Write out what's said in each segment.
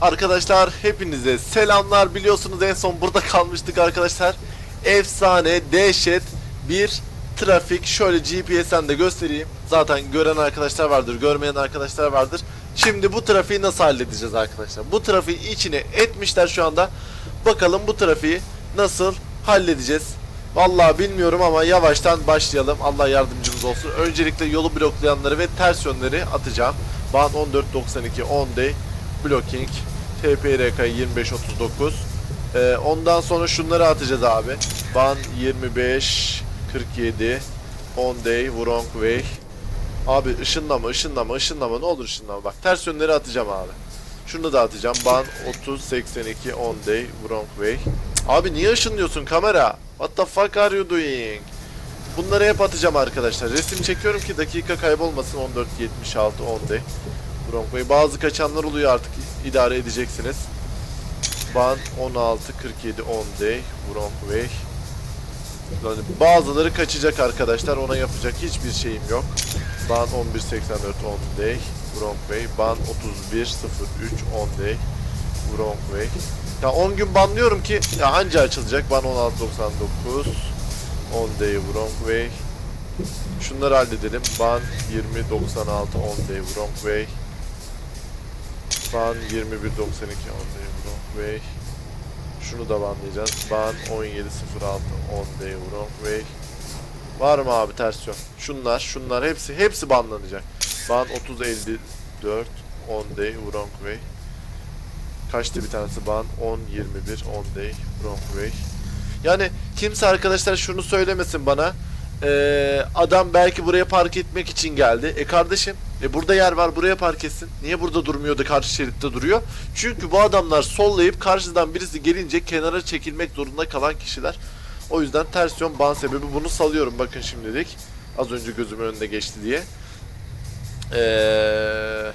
Arkadaşlar hepinize selamlar. Biliyorsunuz en son burada kalmıştık arkadaşlar. Efsane, dehşet bir trafik. Şöyle GPS'ten de göstereyim. Zaten gören arkadaşlar vardır, görmeyen arkadaşlar vardır. Şimdi bu trafiği nasıl halledeceğiz arkadaşlar? Bu trafiği içine etmişler şu anda. Bakalım bu trafiği nasıl halledeceğiz? Vallahi bilmiyorum ama yavaştan başlayalım. Allah yardımcımız olsun. Öncelikle yolu bloklayanları ve ters yönleri atacağım. Ban 1492 on day blocking TPRK 2539 ee, ondan sonra şunları atacağız abi. Ban 25 47 on day wrong way Abi ışınlama ışınlama ışınlama ne olur ışınlama bak ters yönleri atacağım abi. Şunu da atacağım. Ban 30 82 on day wrong way. Abi niye ışınlıyorsun kamera? What the fuck are you doing? Bunları hep atacağım arkadaşlar. Resim çekiyorum ki dakika kaybolmasın 14 76 on day. Wrong way. Bazı kaçanlar oluyor artık idare edeceksiniz. Ban 16 47 on day wrong way. Yani bazıları kaçacak arkadaşlar. Ona yapacak hiçbir şeyim yok. Ban 1184 on day wrong way. Ban 31 03 on day wrong way. Ya 10 gün banlıyorum ki ya anca açılacak. Ban 1699 on day wrong way. Şunları halledelim. Ban 2096 on day wrong way. Ban 2192 on day wrong way. Şunu da banlayacağız. Ban 1706 on day wrong way. Var mı abi ters yön? Şunlar, şunlar hepsi hepsi banlanacak. Ban 3054 on day wrong way. Kaçtı bir tanesi ban 10 21 on day wrong way. Yani kimse arkadaşlar şunu söylemesin bana. Ee, adam belki buraya park etmek için geldi. E kardeşim, e burada yer var buraya park etsin. Niye burada durmuyordu karşı şeritte duruyor? Çünkü bu adamlar sollayıp karşıdan birisi gelince kenara çekilmek zorunda kalan kişiler. O yüzden ters yön ban sebebi bunu salıyorum bakın şimdilik. Az önce gözümün önünde geçti diye. Ee,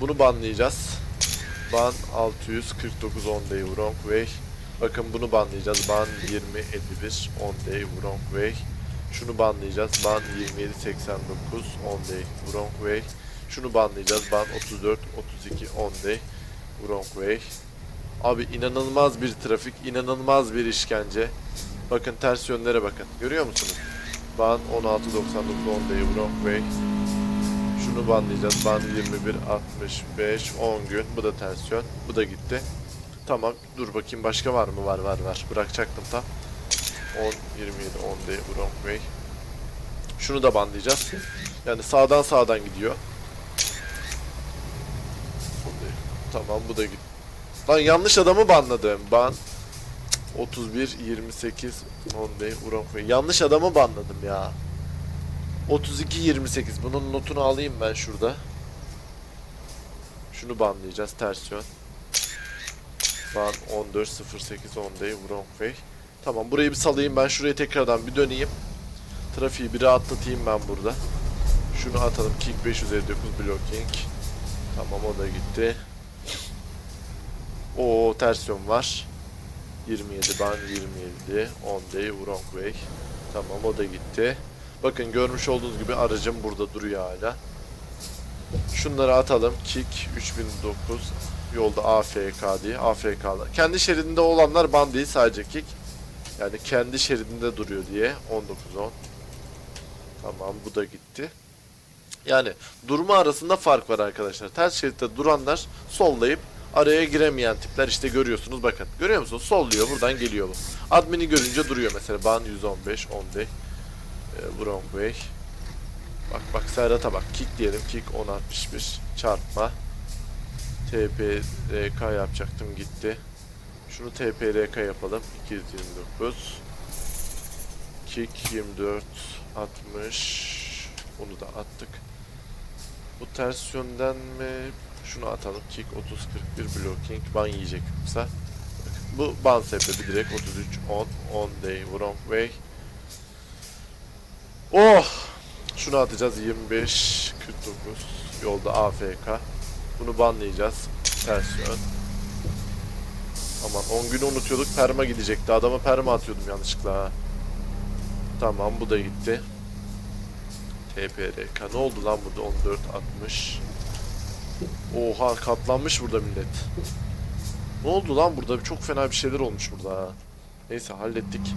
bunu banlayacağız. Ban 649 on day wrong way. Bakın bunu banlayacağız. Ban 20 51 on day wrong way. Şunu banlayacağız. Ban 27 89 on day wrong way. Şunu banlayacağız. Ban 34 32 on day wrong way. Abi inanılmaz bir trafik, inanılmaz bir işkence. Bakın ters yönlere bakın. Görüyor musunuz? Ban 16.99 on day wrong way. Şunu banlayacağız. Ban 21 65 10 gün. Bu da ters yön. Bu da gitti. Tamam. Dur bakayım başka var mı? Var var var. Bırakacaktım tam. 10 27 on day wrong way. Şunu da banlayacağız. Yani sağdan sağdan gidiyor. Tamam bu da gitti. Lan yanlış adamı banladım. Ban 31 28 on day wrong way. Yanlış adamı banladım ya. 32 28. Bunun notunu alayım ben şurada. Şunu banlayacağız ters yön. Ban 14 08 on day wrong way. Tamam burayı bir salayım ben şuraya tekrardan bir döneyim. Trafiği bir rahatlatayım ben burada. Şunu atalım. Kick 559 blocking. Tamam o da gitti. O ters yön var. 27 ban 27 on day wrong way. Tamam o da gitti. Bakın görmüş olduğunuz gibi aracım burada duruyor hala. Şunları atalım. Kick 3009 yolda AFK diye AFK'lar. Kendi şeridinde olanlar ban değil sadece kick. Yani kendi şeridinde duruyor diye 1910. Tamam bu da gitti. Yani durma arasında fark var arkadaşlar. Ters şeritte duranlar sollayıp araya giremeyen tipler işte görüyorsunuz bakın. Görüyor musunuz? Solluyor buradan geliyor bu. Admini görünce duruyor mesela. Ban 115 on day. E, wrong way. Bak bak Serhat'a bak. Kick diyelim. Kick 1061 çarpma. TPRK yapacaktım gitti. Şunu TPRK yapalım. 229. Kick 24 60. Bunu da attık. Bu ters yönden mi? Şunu atalım. Kick 30 41 blocking. Ban yiyecek. Bakın, bu ban sebebi direkt 33 10 10 day wrong way. Oh! Şunu atacağız 25 49 yolda AFK. Bunu banlayacağız. Ters yön. Aman 10 günü unutuyorduk. Perma gidecekti. Adama perma atıyordum yanlışlıkla. Tamam bu da gitti. TPRK ne oldu lan burada 14 60 Oha katlanmış burada millet. Ne oldu lan burada? Çok fena bir şeyler olmuş burada. Neyse hallettik.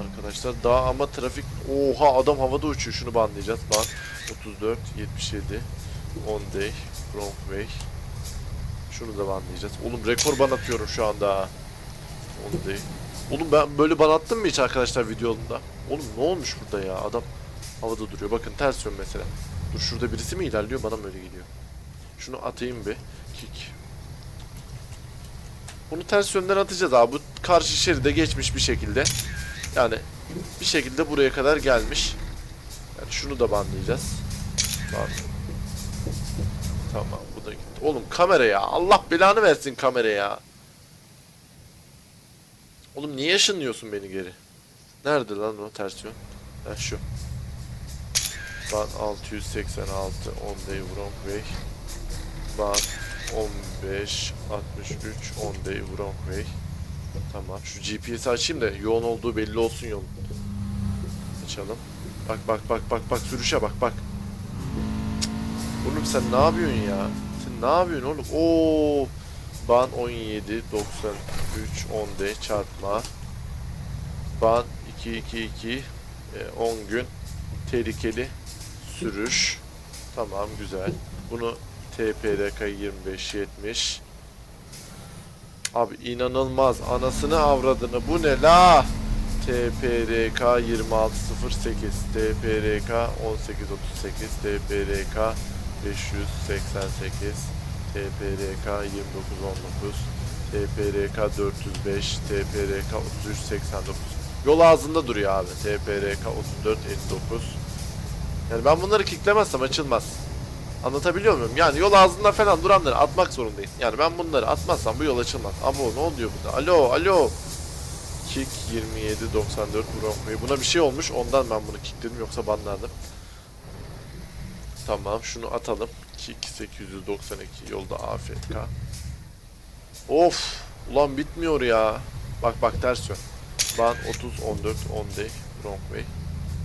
Arkadaşlar daha ama trafik... Oha adam havada uçuyor. Şunu banlayacağız. Ban 34, 77, 10 day, wrong way. Şunu da banlayacağız. Oğlum rekor ban atıyorum şu anda. 10 day. Oğlum ben böyle ban attım mı hiç arkadaşlar videomda? Oğlum ne olmuş burada ya? Adam havada duruyor. Bakın ters yön mesela. Dur şurada birisi mi ilerliyor? Bana mı öyle geliyor? Şunu atayım bir. Kick. Bunu ters yönden atacağız abi. Bu karşı şeride geçmiş bir şekilde. Yani bir şekilde buraya kadar gelmiş. Yani şunu da banlayacağız. Ban. Tamam gitti. Oğlum kamera ya. Allah belanı versin kamera ya. Oğlum niye ışınlıyorsun beni geri? Nerede lan o ters yön? Ha şu. Ban 686 on day wrong way. Ban 15 63 on day wrong way. Tamam şu GPS açayım da yoğun olduğu belli olsun yolun. Açalım. Bak bak bak bak bak sürüşe bak bak. Oğlum sen ne yapıyorsun ya? Ne yapıyorsun oğlum? Oo. Ban 17 93 10 day çarpma. Ban 2 2 2 e, 10 gün tehlikeli sürüş. Tamam güzel. Bunu TPRK 25 70. Abi inanılmaz. Anasını avradını. Bu ne la? TPRK 2608 TPRK 1838 TPRK 588 TPRK 2919 TPRK 405 TPRK 3389 Yol ağzında duruyor abi. TPRK 3459 Yani ben bunları kicklemezsem açılmaz. Anlatabiliyor muyum? Yani yol ağzında falan duranları atmak zorundayım. Yani ben bunları atmazsam bu yol açılmaz. Abo ne oluyor burada? Alo alo. Kick 2794 Bronco'yu. Buna bir şey olmuş. Ondan ben bunu kickledim yoksa banlardım. Tamam şunu atalım. Kick 892 yolda AFK. Of. Ulan bitmiyor ya. Bak bak ters yön. Ban 30 14 10 day Bronco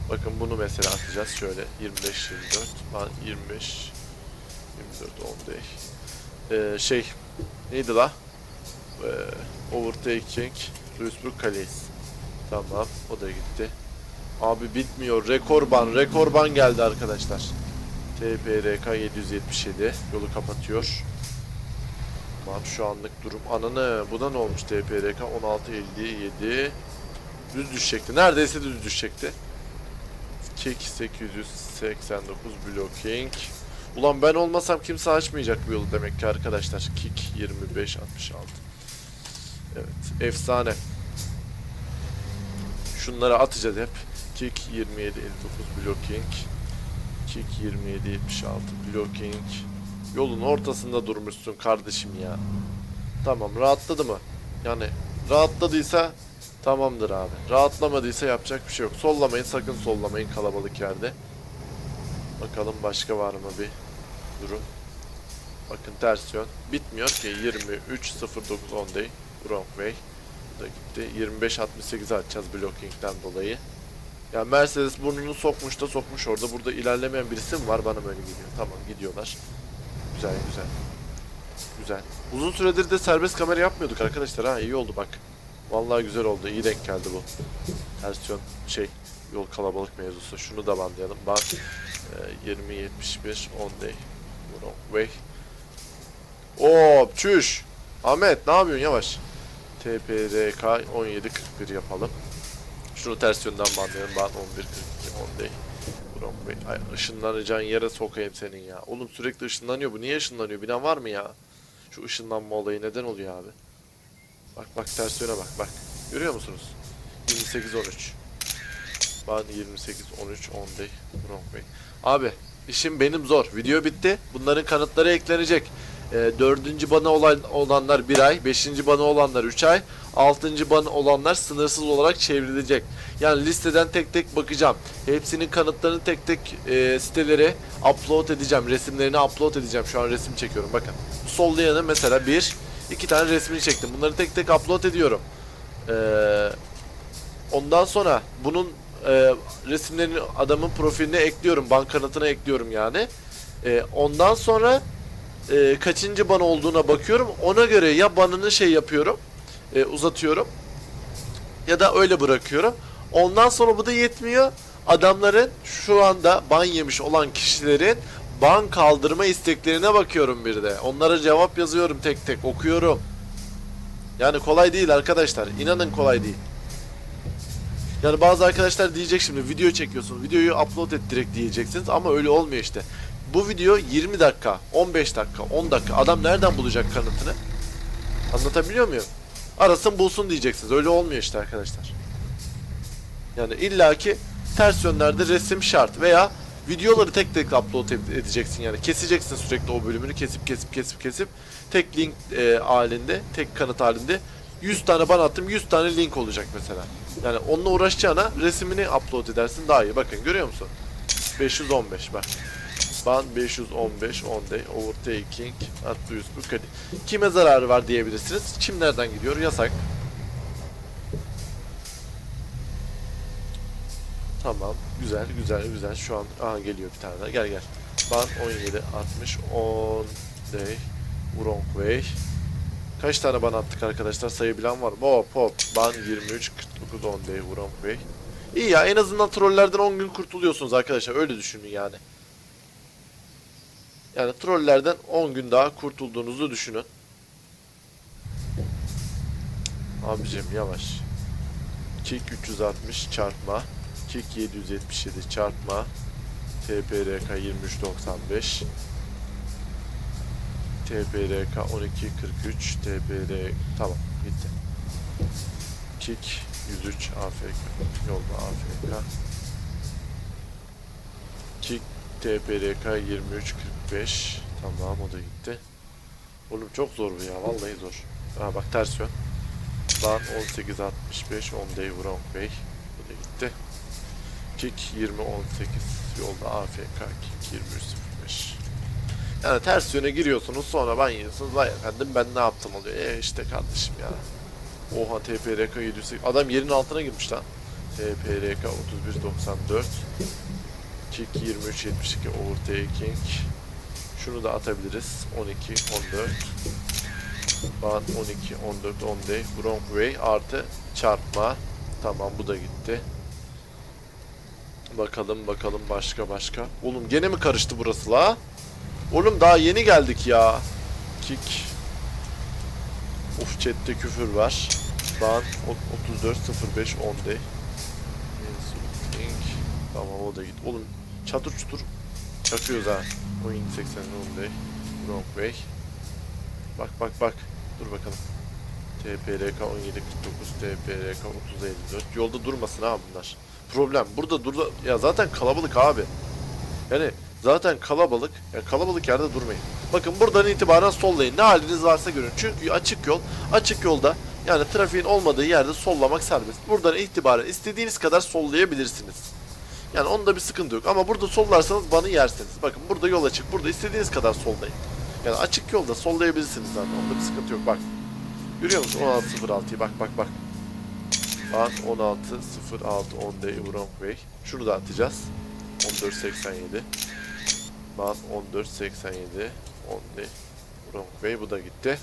Bakın bunu mesela atacağız şöyle 25 24 ban 25 24 10 day. Ee, şey neydi la? Ee, overtaking Duisburg Calais. Tamam o da gitti. Abi bitmiyor. Rekor ban, rekor ban geldi arkadaşlar. TPRK 777 yolu kapatıyor. Tamam şu anlık durum. Ananı buna ne olmuş TPRK 1657 düz düşecekti. Neredeyse düz düşecekti. Kick 889 blocking. Ulan ben olmasam kimse açmayacak bu yolu demek ki arkadaşlar. Kick 25 66. Evet, efsane. Şunları atacağız hep. Kick 27 59 blocking. Kick 27 76 blocking. Yolun ortasında durmuşsun kardeşim ya. Tamam, rahatladı mı? Yani rahatladıysa tamamdır abi. Rahatlamadıysa yapacak bir şey yok. Sollamayın, sakın sollamayın kalabalık yerde. Bakalım başka var mı bir durum. Bakın ters yön. Bitmiyor ki 23 09 10 day. Wrong way. Bu da gitti. 25 68 atacağız blocking'den dolayı. Ya Mercedes burnunu sokmuş da sokmuş orada. Burada ilerlemeyen birisi mi var? Bana böyle geliyor. Tamam gidiyorlar. Güzel güzel. Güzel. Uzun süredir de serbest kamera yapmıyorduk arkadaşlar ha. iyi oldu bak. Vallahi güzel oldu. İyi denk geldi bu. Ters yön şey yol kalabalık mevzusu. Şunu da bandlayalım. Bak. Ee, 20 71 10 day. Wrong way. Oo, çüş. Ahmet ne yapıyorsun yavaş. TPRK 1741 yapalım. Şunu ters yönden bandlayalım. Ben 1142 10 day. Wrong way. Ay ışınlanacağın yere sokayım senin ya. Oğlum sürekli ışınlanıyor. Bu niye ışınlanıyor? Bilen var mı ya? Şu ışınlanma olayı neden oluyor abi? Bak bak ters yöne bak bak. Görüyor musunuz? 28 13. Ben 28 13 10 day. Wrong way. Abi işim benim zor. Video bitti. Bunların kanıtları eklenecek. E, dördüncü bana olan, olanlar bir ay, beşinci bana olanlar 3 ay, altıncı bana olanlar sınırsız olarak çevrilecek. Yani listeden tek tek bakacağım. Hepsinin kanıtlarını tek tek e, sitelere upload edeceğim. Resimlerini upload edeceğim. Şu an resim çekiyorum bakın. Bu sollayanı mesela bir, iki tane resmini çektim. Bunları tek tek upload ediyorum. Eee Ondan sonra bunun e, resimlerini adamın profiline ekliyorum. Bank kanıtına ekliyorum yani. E, ondan sonra e, kaçıncı ban olduğuna bakıyorum. Ona göre ya banını şey yapıyorum, e, uzatıyorum ya da öyle bırakıyorum. Ondan sonra bu da yetmiyor. Adamların şu anda ban yemiş olan kişilerin ban kaldırma isteklerine bakıyorum bir de. Onlara cevap yazıyorum tek tek okuyorum. Yani kolay değil arkadaşlar. İnanın kolay değil. Yani bazı arkadaşlar diyecek şimdi video çekiyorsun. Videoyu upload et direkt diyeceksiniz ama öyle olmuyor işte. Bu video 20 dakika, 15 dakika, 10 dakika. Adam nereden bulacak kanıtını? Anlatabiliyor muyum? Arasın bulsun diyeceksiniz. Öyle olmuyor işte arkadaşlar. Yani illaki ters yönlerde resim şart veya videoları tek tek upload ed- edeceksin yani. Keseceksin sürekli o bölümünü kesip kesip kesip kesip tek link e, halinde, tek kanıt halinde 100 tane bana attım 100 tane link olacak mesela. Yani onunla uğraşacağına resimini upload edersin daha iyi. Bakın görüyor musun? 515 bak. Ban 515 on day overtaking at the use book hadi. Kime zararı var diyebilirsiniz. Kim nereden gidiyor? Yasak. Tamam. Güzel, güzel, güzel. Şu an aha geliyor bir tane daha. Gel gel. Ban 17 60 10 day wrong way. Kaç tane ban attık arkadaşlar? Sayabilen var mı? Hop hop. Ban 23 49 10 day wrong way. İyi ya en azından trollerden 10 gün kurtuluyorsunuz arkadaşlar. Öyle düşünün yani. Yani trollerden 10 gün daha kurtulduğunuzu düşünün. Abicim yavaş. Kick 360 çarpma. Kick 777 çarpma. TPRK 2395. TPRK 1243 TPR tamam gitti. Kick 103 AFK yolda AFK. Kick TPRK 2345 tamam o da gitti. Oğlum çok zor bu ya vallahi zor. Ha bak ters yön. Lan 1865 on day wrong way. Bu da gitti. Kick 2018 yolda AFK kick 2305. Yani ters yöne giriyorsunuz sonra ban yiyorsunuz. Vay efendim ben ne yaptım oluyor. E işte kardeşim ya. Oha TPRK 708. Adam yerin altına girmiş lan. TPRK 3194. Kick 2372 overtaking. Şunu da atabiliriz. 12 14. Ban 12 14 10 day. Wrong way artı çarpma. Tamam bu da gitti. Bakalım bakalım başka başka. Oğlum gene mi karıştı burası la? Oğlum daha yeni geldik ya. Kick. Of chatte küfür var. Ban 34 05 10 day. Tamam o da git. Oğlum çatır çutur yakıyoruz ha. Oyun 80 10 day. Wrong way. Bak bak bak. Dur bakalım. TPRK 1749 TPRK 3054. Yolda durmasın ha bunlar. Problem. Burada durda ya zaten kalabalık abi. Yani zaten kalabalık. Ya kalabalık yerde durmayın. Bakın buradan itibaren sollayın. Ne haliniz varsa görün. Çünkü açık yol. Açık yolda yani trafiğin olmadığı yerde sollamak serbest. Buradan itibaren istediğiniz kadar sollayabilirsiniz. Yani onda bir sıkıntı yok. Ama burada sollarsanız banı yersiniz. Bakın burada yol açık. Burada istediğiniz kadar sollayın. Yani açık yolda sollayabilirsiniz zaten. Onda bir sıkıntı yok. Bak. Görüyor musun? 16.06'yı bak bak bak. An 16.06 on day wrong way. Şunu da atacağız. 14.87. Ban 14.87 on day wrong way. Bu da gitti.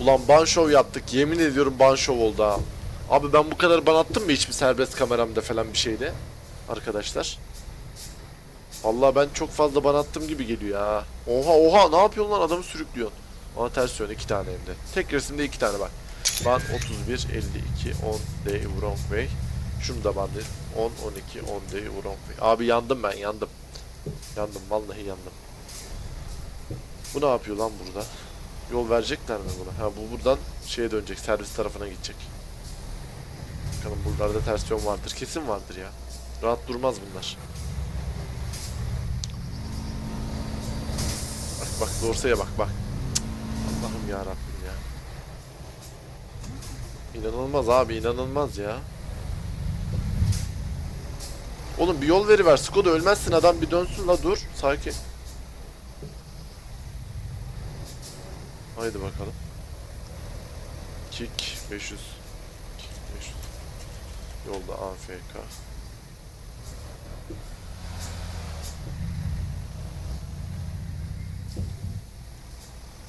Ulan ban show yaptık. Yemin ediyorum ban show oldu ha. Abi ben bu kadar ban attım mı hiçbir serbest kameramda falan bir şeyde? Arkadaşlar. Vallahi ben çok fazla ban attım gibi geliyor ya. Oha oha ne yapıyorsun lan adamı sürüklüyorsun. Ama ters yön iki tane hem de. Tek resimde iki tane bak. Ban 31 52 10 day wrong way. Şunu da bandı. 10 12 10 day wrong way. Abi yandım ben yandım. Yandım vallahi yandım. Bu ne yapıyor lan burada? Yol verecekler mi buna? Ha bu buradan şeye dönecek. Servis tarafına gidecek. Bakalım buralarda ters yön vardır. Kesin vardır ya. Rahat durmaz bunlar. Bak bak dorsaya bak bak. Allah'ım ya Rabbim ya. İnanılmaz abi inanılmaz ya. Oğlum bir yol veriver. Skoda ölmezsin adam bir dönsün la dur. Sakin. Haydi bakalım. Kick 500. Kick 500. Yolda AFK.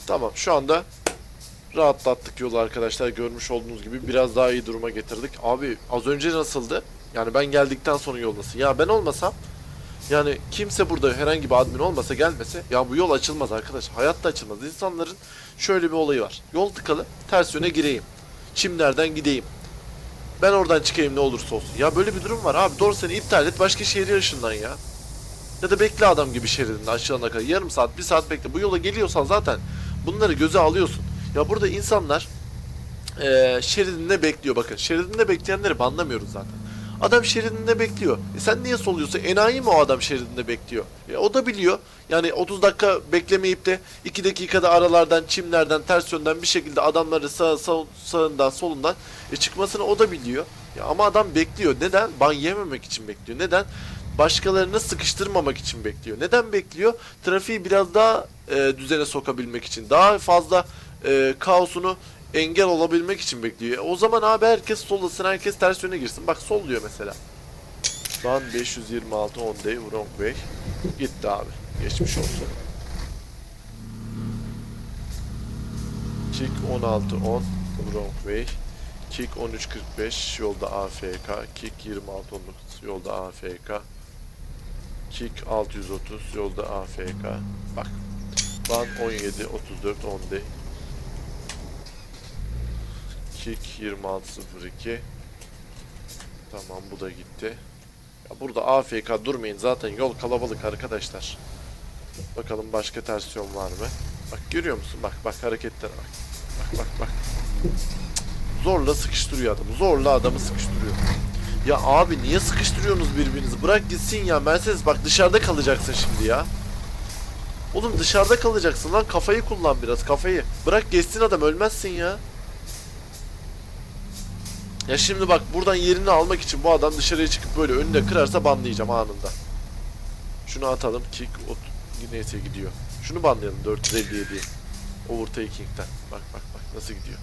Tamam şu anda rahatlattık yolu arkadaşlar. Görmüş olduğunuz gibi biraz daha iyi duruma getirdik. Abi az önce nasıldı? Yani ben geldikten sonra yol nasıl? Ya ben olmasam yani kimse burada herhangi bir admin olmasa gelmese ya bu yol açılmaz arkadaş. Hayatta açılmaz. İnsanların şöyle bir olayı var. Yol tıkalı ters yöne gireyim. Çimlerden gideyim. Ben oradan çıkayım ne olursa olsun. Ya böyle bir durum var abi. Doğru seni iptal et başka şehre ışından ya. Ya da bekle adam gibi şeridinde aşağına kadar. Yarım saat, bir saat bekle. Bu yola geliyorsan zaten bunları göze alıyorsun. Ya burada insanlar eee şeridinde bekliyor bakın. Şeridinde bekleyenleri banlamıyoruz zaten. Adam şeridinde bekliyor. E sen niye soluyorsun? Enayi mi o adam şeridinde bekliyor? E o da biliyor. Yani 30 dakika beklemeyip de 2 dakikada aralardan, çimlerden, ters yönden bir şekilde adamları sağ, sağ, sağından, solundan e çıkmasını o da biliyor. Ya ama adam bekliyor. Neden? Ban yememek için bekliyor. Neden? Başkalarını sıkıştırmamak için bekliyor. Neden bekliyor? Trafiği biraz daha e, düzene sokabilmek için. Daha fazla e, kaosunu engel olabilmek için bekliyor. O zaman abi herkes sollasın, herkes ters yöne girsin. Bak solluyor mesela. Şu an 526 on day wrong way. Gitti abi. Geçmiş olsun. Kick 16 on wrong way. Kick 13.45 yolda AFK. Kick 26 19 yolda AFK. Kick 630 yolda AFK. Bak. Ban 17 34 on day. Kick 26.02 Tamam bu da gitti. Ya burada AFK durmayın zaten yol kalabalık arkadaşlar. Bakalım başka ters yol var mı? Bak görüyor musun? Bak bak hareketlere bak. Bak bak bak. Zorla sıkıştırıyor adamı. Zorla adamı sıkıştırıyor. Ya abi niye sıkıştırıyorsunuz birbirinizi? Bırak gitsin ya. Mercedes bak dışarıda kalacaksın şimdi ya. Oğlum dışarıda kalacaksın lan. Kafayı kullan biraz kafayı. Bırak geçsin adam ölmezsin ya. Ya şimdi bak buradan yerini almak için bu adam dışarıya çıkıp böyle önüne kırarsa banlayacağım anında. Şunu atalım. Kick ot neyse gidiyor. Şunu banlayalım 457. Overtaking'den. Bak bak bak nasıl gidiyor.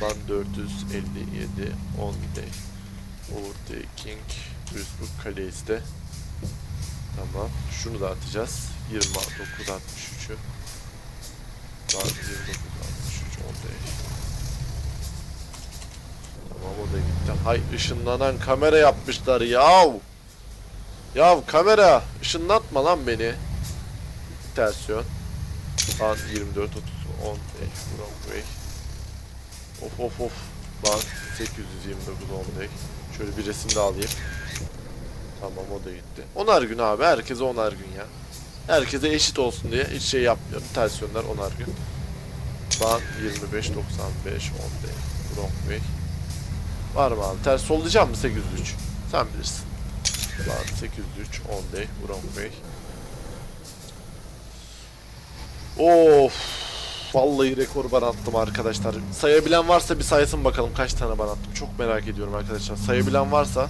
Ban 457 10 day. Overtaking Facebook Kaleis'te. Tamam. Şunu da atacağız. 29 63'ü. Ban 29 63 10 day. Tamam o da gitti. Hay ışınlanan kamera yapmışlar yav. Yav kamera ışınlatma lan beni. Ters yön. Ban 24 30 10 5 wrong way. Of of of. Ban 829 10 day. Şöyle bir resim de alayım. Tamam o da gitti. Onar gün abi herkese onar gün ya. Herkese eşit olsun diye hiç şey yapmıyorum. Ters onar gün. Ban 25 95 10 day. Var mı abi? Ters sollayacak mı 803? Sen bilirsin. Lan 803 on day wrong way. Of. Vallahi rekor ban attım arkadaşlar. Sayabilen varsa bir sayısın bakalım kaç tane ban attım. Çok merak ediyorum arkadaşlar. Sayabilen varsa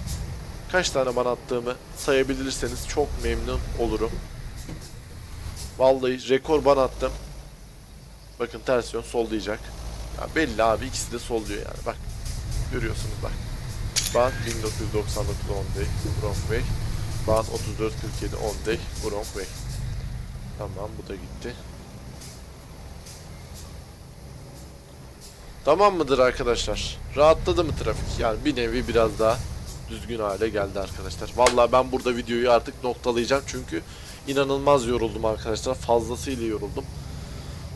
kaç tane ban attığımı sayabilirseniz çok memnun olurum. Vallahi rekor ban attım. Bakın ters yön sollayacak. Ya belli abi ikisi de solluyor yani bak. Görüyorsunuz bak. Ban 1999 on day wrong way. Ban 3447 on day wrong way. Tamam bu da gitti. Tamam mıdır arkadaşlar? Rahatladı mı trafik? Yani bir nevi biraz daha düzgün hale geldi arkadaşlar. Vallahi ben burada videoyu artık noktalayacağım çünkü inanılmaz yoruldum arkadaşlar. Fazlasıyla yoruldum.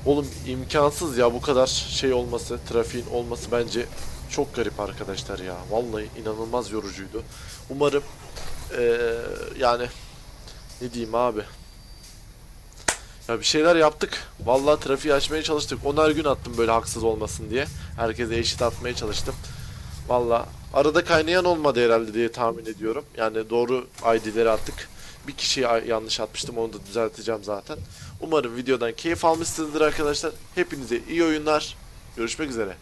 Oğlum imkansız ya bu kadar şey olması, trafiğin olması bence çok garip arkadaşlar ya. Vallahi inanılmaz yorucuydu. Umarım eee, yani ne diyeyim abi. Ya bir şeyler yaptık. Vallahi trafiği açmaya çalıştık. Onar gün attım böyle haksız olmasın diye. Herkese eşit atmaya çalıştım. Vallahi arada kaynayan olmadı herhalde diye tahmin ediyorum. Yani doğru ID'leri attık. Bir kişiyi yanlış atmıştım onu da düzelteceğim zaten. Umarım videodan keyif almışsınızdır arkadaşlar. Hepinize iyi oyunlar. Görüşmek üzere.